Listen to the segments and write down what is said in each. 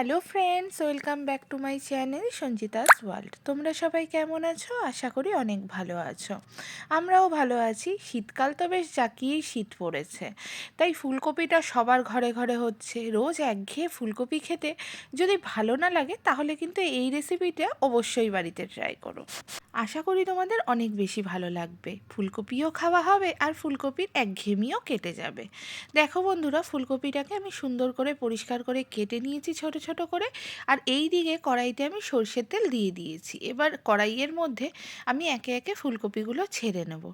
Hello friends, welcome back to my channel Sanjita's world. তোমরা সবাই কেমন আছো? আশা করি অনেক ভালো আছো। আমরাও ভালো আছি। শীতকাল তো বেশ জাকিয়েই শীত পড়েছে। তাই ফুলকপিটা সবার ঘরে ঘরে হচ্ছে। রোজ একঘেয়ে ফুলকপি খেতে যদি ভালো না লাগে, তাহলে কিন্তু এই রেসিপিটা অবশ্যই বাড়িতে ট্রাই করো। আশা করি তোমাদের অনেক বেশি ভালো লাগবে। ফুলকপিও খাওয়া হবে আর ফুলকপির একঘেয়েমিও কেটে যাবে। দেখো বন্ধুরা, ফুলকপিটাকে আমি সুন্দর করে পরিষ্কার করে কেটে নিয়েছি ছোটো ছোট করে। আর এই দিকে কড়াইতে আমি সর্ষের তেল দিয়ে দিয়েছি। এবার কড়াইয়ের মধ্যে আমি একে একে ফুলকপিগুলো ছেড়ে নেব।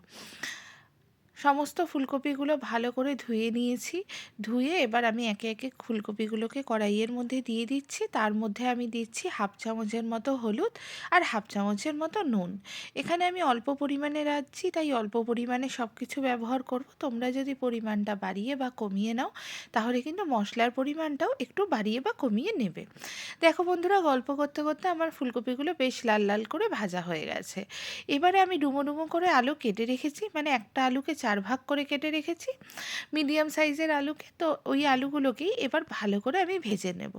সমস্ত ফুলকপিগুলো ভালো করে ধুয়ে নিয়েছি। ধুয়ে এবার আমি একে একে ফুলকপিগুলোকে কড়াইয়ের মধ্যে দিয়ে দিচ্ছি। তার মধ্যে আমি দিচ্ছি হাফ চামচের মতো হলুদ আর হাফ চামচের মতো নুন। এখানে আমি অল্প পরিমাণে রাখছি, তাই অল্প পরিমাণে সব কিছু ব্যবহার করব। তোমরা যদি পরিমাণটা বাড়িয়ে বা কমিয়ে নাও, তাহলে কিন্তু মশলার পরিমাণটাও একটু বাড়িয়ে বা কমিয়ে নেবে। দেখো বন্ধুরা, গল্প করতে করতে আমার ফুলকপিগুলো বেশ লাল লাল করে ভাজা হয়ে গেছে। এবারে আমি ডুমো ডুমো করে আলু কেটে রেখেছি। মানে একটা আলুকে চার ভাগ করে কেটে রেখেছি। মিডিয়াম সাইজের আলুকে, তো ওই আলুগুলোকেই এবার ভালো করে আমি ভেজে নেব।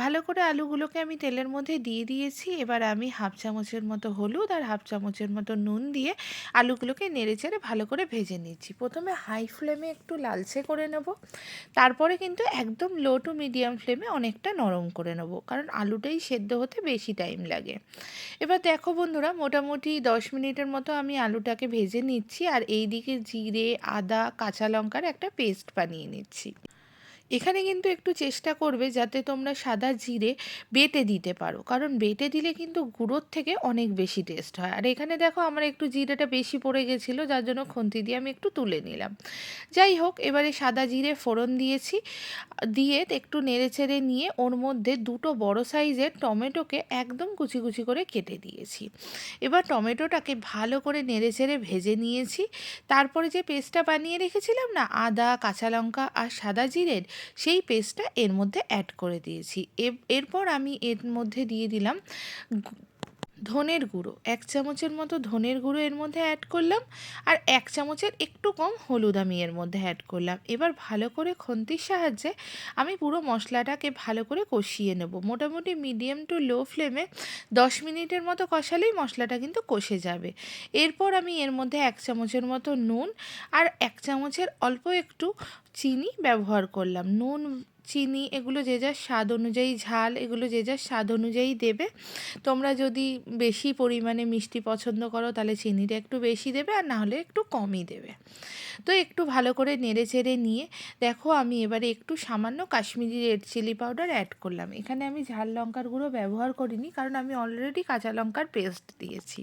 ভালো করে আলুগুলোকে আমি তেলের মধ্যে দিয়ে দিয়েছি। এবার আমি হাফ চামচের মতো হলুদ আর হাফ চামচের মতো নুন দিয়ে আলুগুলোকে নেড়ে চেড়ে ভালো করে ভেজে নিচ্ছি। প্রথমে হাই ফ্লেমে একটু লালচে করে নেব। তারপরে কিন্তু একদম লো টু মিডিয়াম ফ্লেমে অনেকটা নরম করে নেব, কারণ আলুটাই সেদ্ধ হতে বেশি টাইম লাগে। এবার দেখো বন্ধুরা, মোটামুটি দশ মিনিটের মতো আমি আলুটাকে ভেজে নিচ্ছি। আর এই দিকে জিরে আদা কাঁচা লঙ্কার একটা পেস্ট বানিয়ে নিচ্ছি। এখানে কিন্তু একটু চেষ্টা করবে যাতে তোমরা সাদা জিরে বেটে দিতে পারো। কারণ বেটে দিলে কিন্তু গুঁড়োর থেকে অনেক বেশি টেস্ট হয়। আর এখানে দেখো আমার একটু জিরেটা বেশি পড়ে গেছিল, যার জন্য খুন্তি দিয়ে আমি একটু তুলে নিলাম। যাই হোক, এবারে সাদা জিরে ফোড়ন দিয়েছি। দিয়ে একটু নেড়ে চেড়ে নিয়ে ওর মধ্যে দুটো বড় সাইজের টমেটোকে একদম কুচি কুচি করে কেটে দিয়েছি। এবার টমেটোটাকে ভালো করে নেড়ে চেড়ে ভেজে নিয়েছি। তারপরে যে পেস্টটা বানিয়ে রেখেছিলাম না, আদা, কাঁচা লঙ্কা আর সাদা জিরের সেই পেস্টটা এর মধ্যে অ্যাড করে দিয়েছি। এরপর আমি এর মধ্যে দিয়ে দিলাম ধনের গুঁড়ো। এক চামচের মতো ধনের গুঁড়ো এর মধ্যে অ্যাড করলাম আর এক চামচের একটু কম হলুদ আমি এর মধ্যে অ্যাড করলাম। এবার ভালো করে খন্তির সাহায্যে আমি পুরো মশলাটাকে ভালো করে কষিয়ে নেব। মোটামুটি মিডিয়াম টু লো ফ্লেমে দশ মিনিটের মতো কষালেই মশলাটা কিন্তু কষে যাবে। এরপর আমি এর মধ্যে এক চামচের মতো নুন আর এক চামচের অল্প একটু চিনি ব্যবহার করলাম। নুন, চিনি এগুলো যে যার স্বাদ অনুযায়ী, ঝাল এগুলো যে যার স্বাদ অনুযায়ী দেবে। তোমরা যদি বেশি পরিমাণে মিষ্টি পছন্দ করো, তাহলে চিনিটা একটু বেশি দেবে আর না হলে একটু কমই দেবে। তো একটু ভালো করে নেড়ে চেড়ে নিয়ে, দেখো আমি এবারে একটু সামান্য Kashmiri red chilli powder add করলাম। এখানে আমি ঝাল লঙ্কার গুঁড়ো ব্যবহার করিনি, কারণ আমি অলরেডি কাঁচা লঙ্কার পেস্ট দিয়েছি।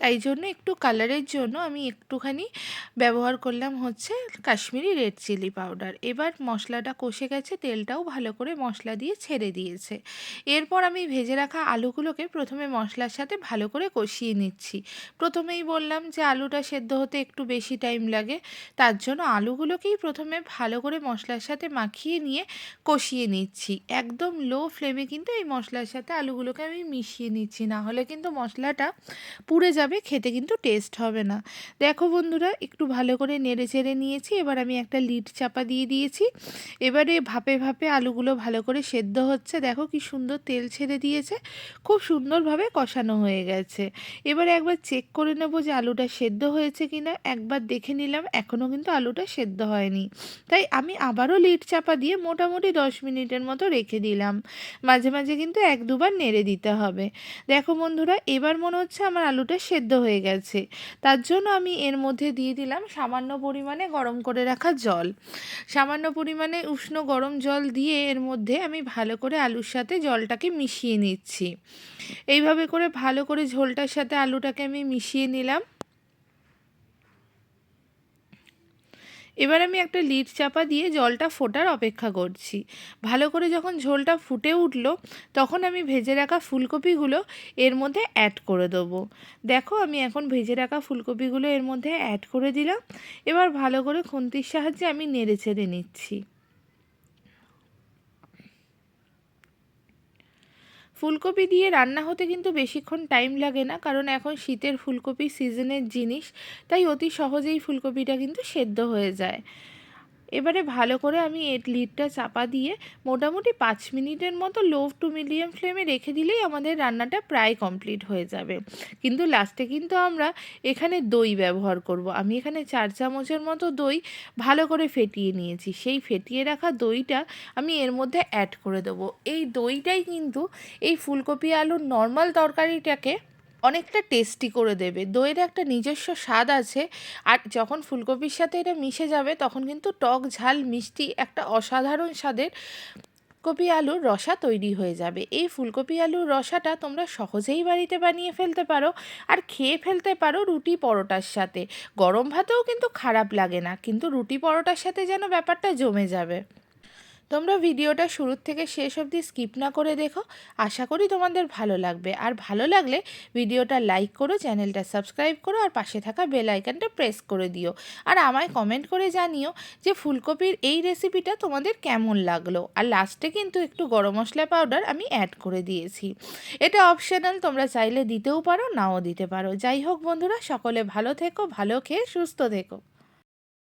তাই জন্য একটু কালারের জন্য আমি একটুখানি ব্যবহার করলাম হচ্ছে কাশ্মীরি রেড চিলি পাউডার এবার মশলাটা কষে গেছে, তেলটাও ভালো করে মশলা দিয়ে ছেড়ে দিয়েছে। এরপর আমি ভেজে রাখা আলুগুলোকে প্রথমে মশলার সাথে ভালো করে কষিয়ে নিচ্ছি। প্রথমেই বললাম যে আলুটা সেদ্ধ হতে একটু বেশি টাইম লাগে, তার জন্য আলুগুলোকেই প্রথমে ভালো করে মশলার সাথে মাখিয়ে নিয়ে কষিয়ে নিচ্ছি। একদম লো ফ্লেমে কিন্তু এই মশলার সাথে আলুগুলোকে আমি মিশিয়ে নিচ্ছি, না হলে কিন্তু মশলাটা পুড়ে যাবে, খেতে কিন্তু টেস্ট হবে না। দেখো বন্ধুরা, একটু ভালো করে নেড়ে চেড়ে নিয়েছি, এবার আমি একটা লিড চাপা দিয়ে দিয়েছি। এবারে ভাপে ভাপে আলুগুলো ভালো করে সেদ্ধ হচ্ছে। দেখো কি সুন্দর তেল ছেড়ে দিয়েছে, খুব সুন্দরভাবে কষানো হয়ে গেছে। এবারে একবার চেক করে নেব যে আলুটা সেদ্ধ হয়েছে কি না একবার দেখে নিলাম এখনও কিন্তু আলুটা সেদ্ধ হয়নি। তাই আমি আবারও লিড চাপা দিয়ে মোটামুটি দশ মিনিটের মতো রেখে দিলাম। মাঝে মাঝে কিন্তু এক দুবার নেড়ে দিতে হবে। দেখো বন্ধুরা, এবার মনে হচ্ছে আমার আলুটা সেদ্ধ হয়ে গেছে। তার জন্য আমি এর মধ্যে দিয়ে দিলাম সামান্য পরিমাণে গরম করে রাখা জল। সামান্য পরিমাণে উষ্ণ গরম জল দিয়ে এর মধ্যে আমি ভালো করে আলুর সাথে জলটাকে মিশিয়ে নিচ্ছি। এইভাবে করে ভালো করে ঝোলটার সাথে আলুটাকে আমি মিশিয়ে নিলাম। এবার আমি একটা লিড চাপা দিয়ে জলটা ফোটার অপেক্ষা করছি। ভালো করে যখন ঝোলটা ফুটে উঠল, তখন আমি ভেজে রাখা ফুলকপিগুলো এর মধ্যে অ্যাড করে দেবো। দেখো, আমি এখন ভেজে রাখা ফুলকপিগুলো এর মধ্যে অ্যাড করে দিলাম। এবার ভালো করে খুন্তির সাহায্যে আমি নেড়ে ছেড়ে নিচ্ছি। ফুলকপি দিয়ে রান্না হতে কিন্তু বেশিক্ষণ টাইম লাগে না, কারণ এখন শীতের ফুলকপি সিজনের জিনিস, তাই অতি সহজেই ফুলকপিটা কিন্তু সেদ্ধ হয়ে যায়। এবারে ভালো করে আমি এর লিডটা চাপা দিয়ে মোটামুটি পাঁচ মিনিটের মতো লো টু মিডিয়াম ফ্লেমে রেখে দিলেই আমাদের রান্নাটা প্রায় কমপ্লিট হয়ে যাবে। কিন্তু লাস্টে কিন্তু আমরা এখানে দই ব্যবহার করব। আমি এখানে চার চামচের মতো দই ভালো করে ফেটিয়ে নিয়েছি। সেই ফেটিয়ে রাখা দইটা আমি এর মধ্যে অ্যাড করে দেবো। এই দইটাই কিন্তু এই ফুলকপি আলুর নর্মাল তরকারিটাকে অনেকটা টেস্টি করে দেবে। দইয়ের একটা নিজস্ব স্বাদ আছে, আর যখন ফুলকপির সাথে এটা মিশে যাবে, তখন কিন্তু টক, ঝাল, মিষ্টি একটা অসাধারণ স্বাদের কপি আলুর রসা তৈরি হয়ে যাবে। এই ফুলকপি আলুর রসাটা তোমরা সহজেই বাড়িতে বানিয়ে ফেলতে পারো, আর খেয়ে ফেলতে পারো রুটি পরোটার সাথে। গরম ভাতেও কিন্তু খারাপ লাগে না, কিন্তু রুটি পরোটার সাথে যেন ব্যাপারটা জমে যাবে। তোমরা ভিডিওটা শুরুর থেকে শেষ অবধি স্কিপ না করে দেখো। আশা করি তোমাদের ভালো লাগবে। আর ভালো লাগলে ভিডিওটা লাইক করো, চ্যানেলটা সাবস্ক্রাইব করো, আর পাশে থাকা বেল আইকনটা প্রেস করে দিও। আর আমায় কমেন্ট করে জানিও যে ফুলকপির এই রেসিপিটা তোমাদের কেমন লাগল। আর লাস্টে কিন্তু একটু গরম মশলা পাউডার আমি অ্যাড করে দিয়েছি। এটা অপশনাল তোমরা চাইলে দিতেও পারো, নাও দিতে পারো। যাই হোক বন্ধুরা, সকলে ভালো থেকো, ভালো খেয়ে সুস্থ থেকো।